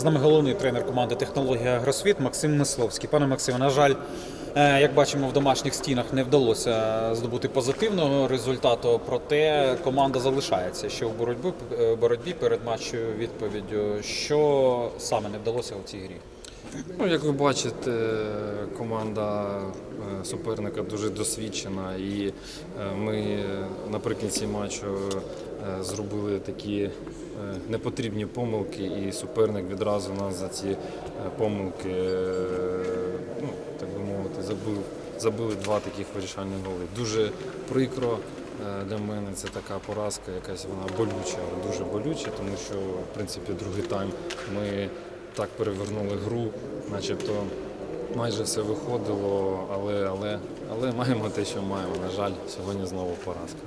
З нами головний тренер команди Технологія Агросвіт Максим Мисловський. Пане Максиме, на жаль, е, як бачимо, в домашніх стінах не вдалося здобути позитивного результату, проте команда залишається ще в боротьбі, е, боротьбі перед матчою відповіддю. Що саме не вдалося у цій грі? Ну, як ви бачите, команда е, суперника дуже досвідчена, і е, ми наприкінці матчу е, зробили такі непотрібні помилки, і суперник відразу нас за ці помилки, ну, так би мовити, забив, забили два таких вирішальних голи. Дуже прикро. Для мене це така поразка, якась вона болюча, дуже болюча, тому що в принципі другий тайм ми так перевернули гру, начебто майже все виходило, але, але, але маємо те, що маємо. На жаль, сьогодні знову поразка.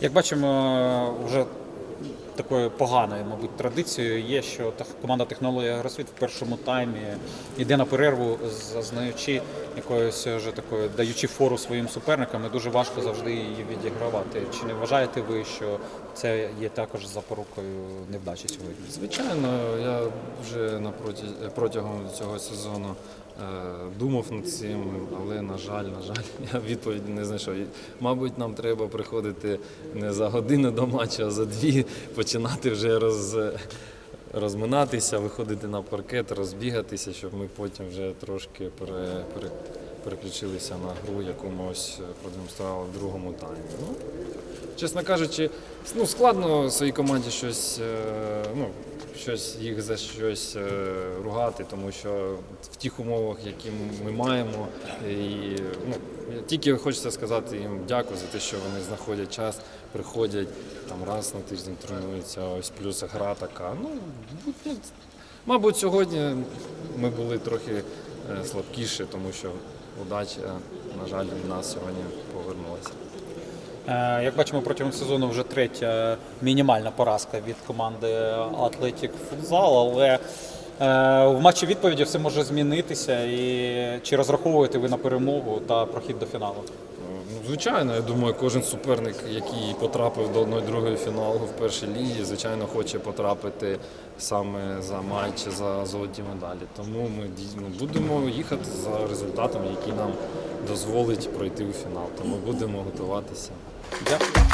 Як бачимо, вже такою поганою, мабуть, традицією є, що команда технологія Агросвіт в першому таймі йде на перерву, зазнаючи якоюсь вже такою, даючи фору своїм суперникам, і дуже важко завжди її відігравати. Чи не вважаєте ви, що це є також запорукою невдачі сьогодні? Звичайно, я вже протягом цього сезону е, думав над цим, але на жаль, на жаль, я відповіді не знайшов. Мабуть, нам треба приходити не за годину до матчу, а за дві починати вже роз, розминатися, виходити на паркет, розбігатися, щоб ми потім вже трошки пере, пере, переключилися на гру, яку ми ось продемонстрували в другому таймі. Ну, чесно кажучи, ну, складно своїй команді щось, е, ну, щось їх за щось е, ругати, тому що в тих умовах, які ми маємо, і ну, тільки хочеться сказати їм дякую за те, що вони знаходять час, приходять там раз на тиждень тренуються, ось плюс гра така. Ну, ну, мабуть, сьогодні ми були трохи е, слабкіші, тому що удача, на жаль, від нас сьогодні повернулася. Е, Як бачимо, протягом сезону вже третя мінімальна поразка від команди Атлетік Футзал, але в матчі відповіді все може змінитися. І чи розраховуєте ви на перемогу та прохід до фіналу? Ну, звичайно, я думаю, кожен суперник, який потрапив до 1-2 фіналу в першій лізі, звичайно, хоче потрапити саме за матч, за золоті медалі. Тому ми дійсно будемо їхати за результатом, який нам дозволить пройти у фінал. Тому будемо готуватися. Дякую.